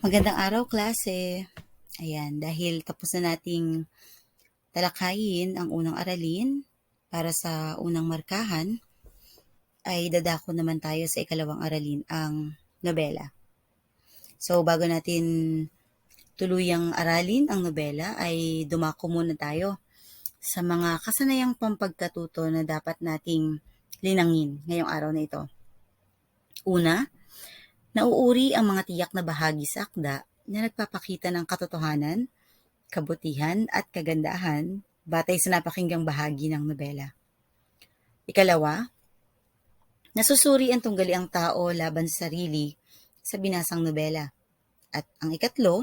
Magandang araw, klase. Ayan, dahil tapos na nating talakayin ang unang aralin para sa unang markahan, ay dadako naman tayo sa ikalawang aralin, ang nobela. So, bago natin tuluyang aralin ang nobela, ay dumako muna tayo sa mga kasanayang pampagkatuto na dapat nating linangin ngayong araw na ito. Una, Nauuri ang mga tiyak na bahagi sa akda na nagpapakita ng katotohanan, kabutihan at kagandahan batay sa napakinggang bahagi ng nobela. Ikalawa, nasusuri ang tunggali ang tao laban sa sarili sa binasang nobela. At ang ikatlo,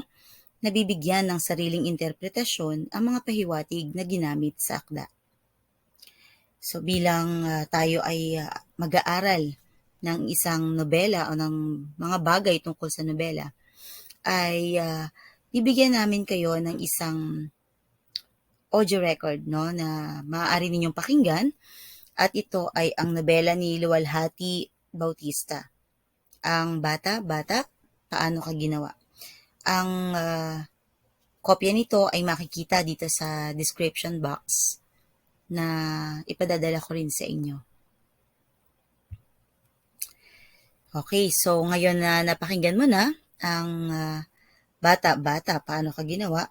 nabibigyan ng sariling interpretasyon ang mga pahiwatig na ginamit sa akda. So bilang uh, tayo ay uh, mag-aaral ng isang nobela o ng mga bagay tungkol sa nobela, ay uh, bibigyan namin kayo ng isang audio record no, na maaari ninyong pakinggan at ito ay ang nobela ni Luwalhati Bautista. Ang Bata, Bata, Paano Ka Ginawa. Ang uh, kopya nito ay makikita dito sa description box na ipadadala ko rin sa inyo. Okay, so ngayon na napakinggan mo na ang uh, bata-bata, paano ka ginawa,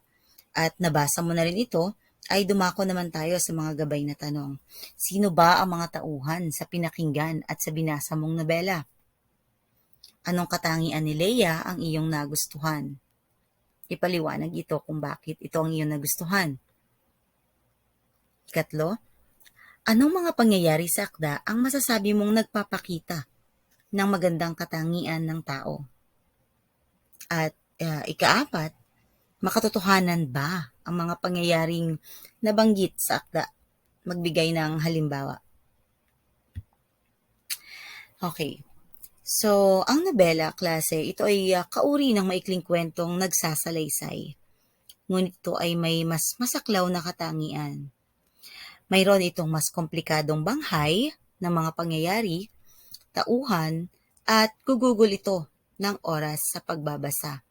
at nabasa mo na rin ito, ay dumako naman tayo sa mga gabay na tanong. Sino ba ang mga tauhan sa pinakinggan at sa binasa mong nobela? Anong katangian ni Leia ang iyong nagustuhan? Ipaliwanag ito kung bakit ito ang iyong nagustuhan. Ikatlo, anong mga pangyayari sa akda ang masasabi mong nagpapakita ng magandang katangian ng tao. At uh, ikaapat, makatotohanan ba ang mga pangyayaring nabanggit sa akda? Magbigay ng halimbawa. Okay. So, ang nobela, klase, ito ay uh, kauri ng maikling kwentong nagsasalaysay. Ngunit ito ay may mas masaklaw na katangian. Mayroon itong mas komplikadong banghay ng mga pangyayari tauhan at gugugol ito ng oras sa pagbabasa.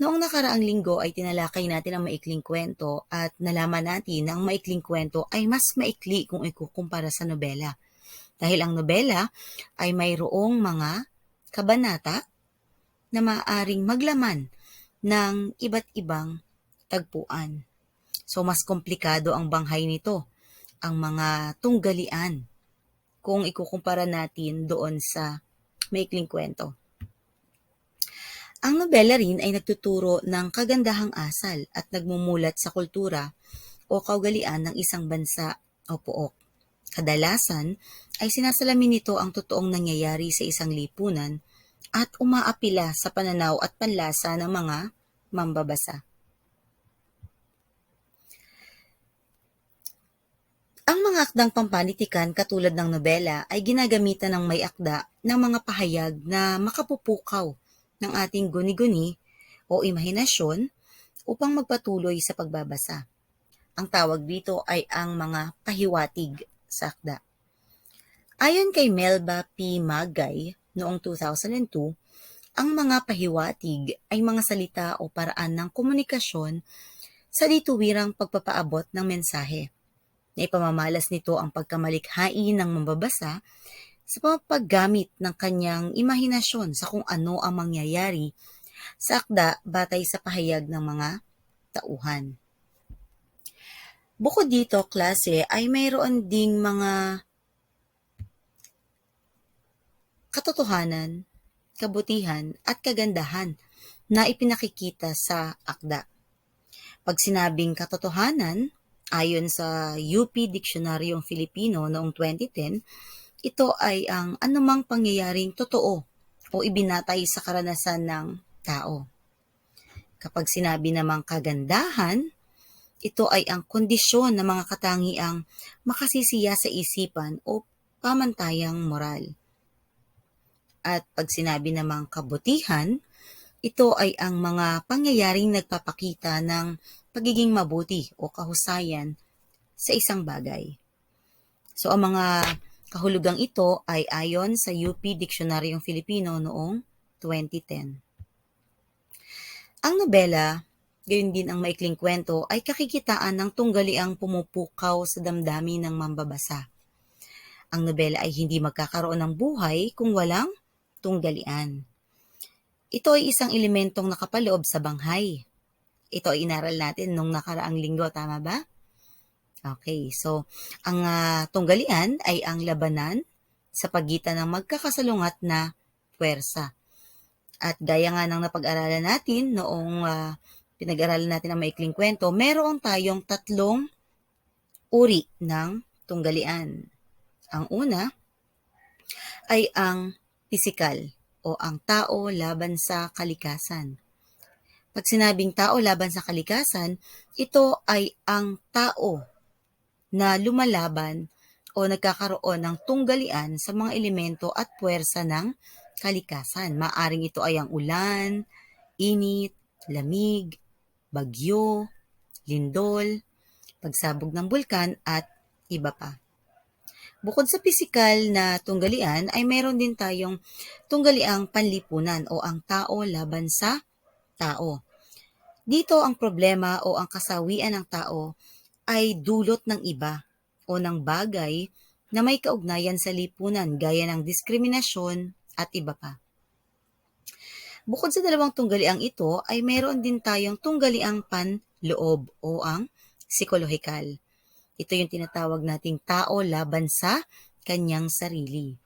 Noong nakaraang linggo ay tinalakay natin ang maikling kwento at nalaman natin na ang maikling kwento ay mas maikli kung ikukumpara sa nobela. Dahil ang nobela ay mayroong mga kabanata na maaaring maglaman ng iba't ibang tagpuan. So mas komplikado ang banghay nito, ang mga tunggalian kung ikukumpara natin doon sa maikling kwento. Ang nobela rin ay nagtuturo ng kagandahang asal at nagmumulat sa kultura o kaugalian ng isang bansa o pook. Kadalasan ay sinasalamin nito ang totoong nangyayari sa isang lipunan at umaapila sa pananaw at panlasa ng mga mambabasa. Ang mga akdang pampanitikan katulad ng nobela ay ginagamitan ng may akda ng mga pahayag na makapupukaw ng ating guni-guni o imahinasyon upang magpatuloy sa pagbabasa. Ang tawag dito ay ang mga pahiwatig sa akda. Ayon kay Melba P. Magay noong 2002, ang mga pahiwatig ay mga salita o paraan ng komunikasyon sa dituwirang pagpapaabot ng mensahe na ipamamalas nito ang pagkamalikhain ng mambabasa sa paggamit ng kanyang imahinasyon sa kung ano ang mangyayari sa akda batay sa pahayag ng mga tauhan. Bukod dito, klase, ay mayroon ding mga katotohanan, kabutihan at kagandahan na ipinakikita sa akda. Pag sinabing katotohanan, Ayon sa UP Diksionaryong Filipino noong 2010, ito ay ang anumang pangyayaring totoo o ibinatay sa karanasan ng tao. Kapag sinabi namang kagandahan, ito ay ang kondisyon ng mga katangiang makasisiya sa isipan o pamantayang moral. At pag sinabi namang kabutihan, ito ay ang mga pangyayaring nagpapakita ng pagiging mabuti o kahusayan sa isang bagay. So ang mga kahulugang ito ay ayon sa UP Diksionaryong Filipino noong 2010. Ang nobela, gayon din ang maikling kwento, ay kakikitaan ng tunggaliang pumupukaw sa damdamin ng mambabasa. Ang nobela ay hindi magkakaroon ng buhay kung walang tunggalian. Ito ay isang elementong nakapaloob sa banghay. Ito ay inaral natin nung nakaraang linggo, tama ba? Okay, so ang uh, tunggalian ay ang labanan sa pagitan ng magkakasalungat na puwersa. At gaya nga ng napag-aralan natin noong uh, pinag-aralan natin ang maikling kwento, meron tayong tatlong uri ng tunggalian. Ang una ay ang pisikal o ang tao laban sa kalikasan. Pag sinabing tao laban sa kalikasan, ito ay ang tao na lumalaban o nagkakaroon ng tunggalian sa mga elemento at puwersa ng kalikasan. Maaring ito ay ang ulan, init, lamig, bagyo, lindol, pagsabog ng bulkan at iba pa. Bukod sa pisikal na tunggalian ay meron din tayong tunggaliang panlipunan o ang tao laban sa tao. Dito ang problema o ang kasawian ng tao ay dulot ng iba o ng bagay na may kaugnayan sa lipunan gaya ng diskriminasyon at iba pa. Bukod sa dalawang tunggaliang ito ay meron din tayong tunggaliang panloob o ang psikolohikal. Ito yung tinatawag nating tao laban sa kanyang sarili.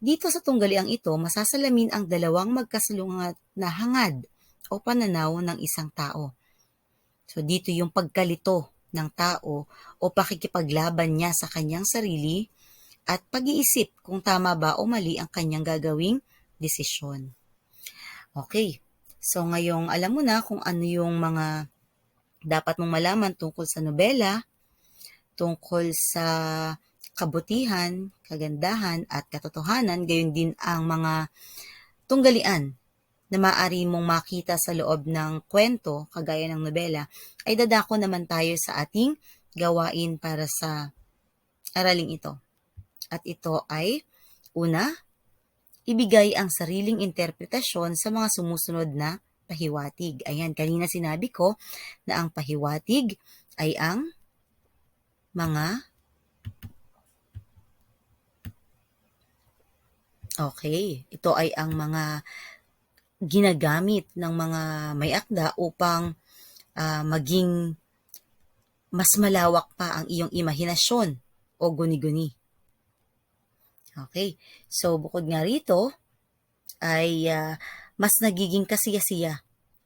Dito sa tunggaliang ito, masasalamin ang dalawang magkasalungat na hangad o pananaw ng isang tao. So dito yung pagkalito ng tao o pakikipaglaban niya sa kanyang sarili at pag-iisip kung tama ba o mali ang kanyang gagawing desisyon. Okay, so ngayong alam mo na kung ano yung mga dapat mong malaman tungkol sa nobela, tungkol sa kabutihan, kagandahan at katotohanan, gayon din ang mga tunggalian na maaari mong makita sa loob ng kwento, kagaya ng nobela, ay dadako naman tayo sa ating gawain para sa araling ito. At ito ay, una, ibigay ang sariling interpretasyon sa mga sumusunod na pahiwatig. Ayan, kanina sinabi ko na ang pahiwatig ay ang mga Okay, ito ay ang mga ginagamit ng mga may akda upang uh, maging mas malawak pa ang iyong imahinasyon o guni-guni. Okay, so bukod nga rito ay uh, mas nagiging kasiyasiya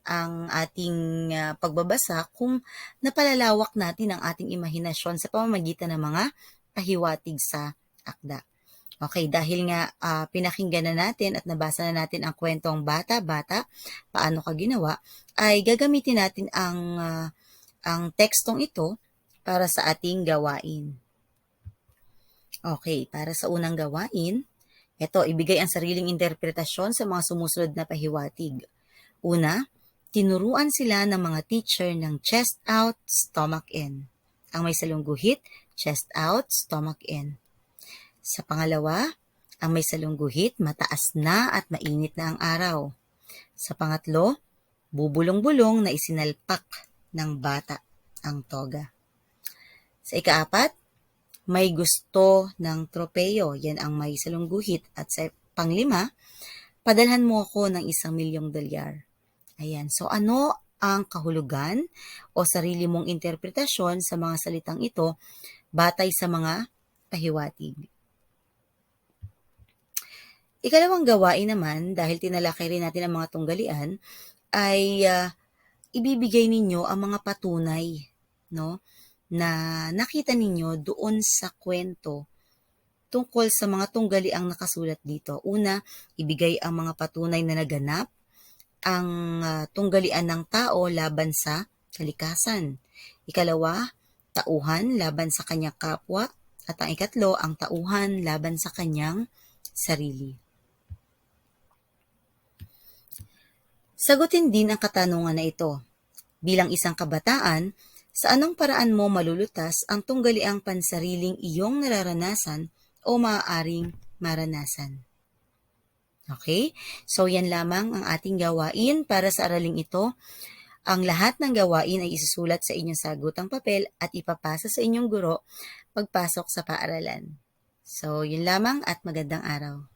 ang ating uh, pagbabasa kung napalalawak natin ang ating imahinasyon sa pamamagitan ng mga pahiwatig sa akda. Okay, dahil nga uh, pinakinggan na natin at nabasa na natin ang kwentong bata-bata, paano ka ginawa, ay gagamitin natin ang, uh, ang tekstong ito para sa ating gawain. Okay, para sa unang gawain, ito, ibigay ang sariling interpretasyon sa mga sumusunod na pahiwatig. Una, tinuruan sila ng mga teacher ng chest out, stomach in. Ang may salungguhit, chest out, stomach in. Sa pangalawa, ang may salungguhit, mataas na at mainit na ang araw. Sa pangatlo, bubulong-bulong na isinalpak ng bata ang toga. Sa ikaapat, may gusto ng tropeyo, yan ang may salungguhit. At sa panglima, padalhan mo ako ng isang milyong dolyar. Ayan. So ano ang kahulugan o sarili mong interpretasyon sa mga salitang ito batay sa mga pahiwatig. Ikalawang gawain naman, dahil tinalakay rin natin ang mga tunggalian, ay uh, ibibigay ninyo ang mga patunay no, na nakita ninyo doon sa kwento tungkol sa mga tunggali ang nakasulat dito. Una, ibigay ang mga patunay na naganap ang uh, tunggalian ng tao laban sa kalikasan. Ikalawa, tauhan laban sa kanyang kapwa. At ang ikatlo, ang tauhan laban sa kanyang sarili. Sagutin din ang katanungan na ito. Bilang isang kabataan, sa anong paraan mo malulutas ang tunggaliang pansariling iyong nararanasan o maaaring maranasan? Okay? So, yan lamang ang ating gawain para sa araling ito. Ang lahat ng gawain ay isusulat sa inyong sagutang papel at ipapasa sa inyong guro pagpasok sa paaralan. So, yun lamang at magandang araw.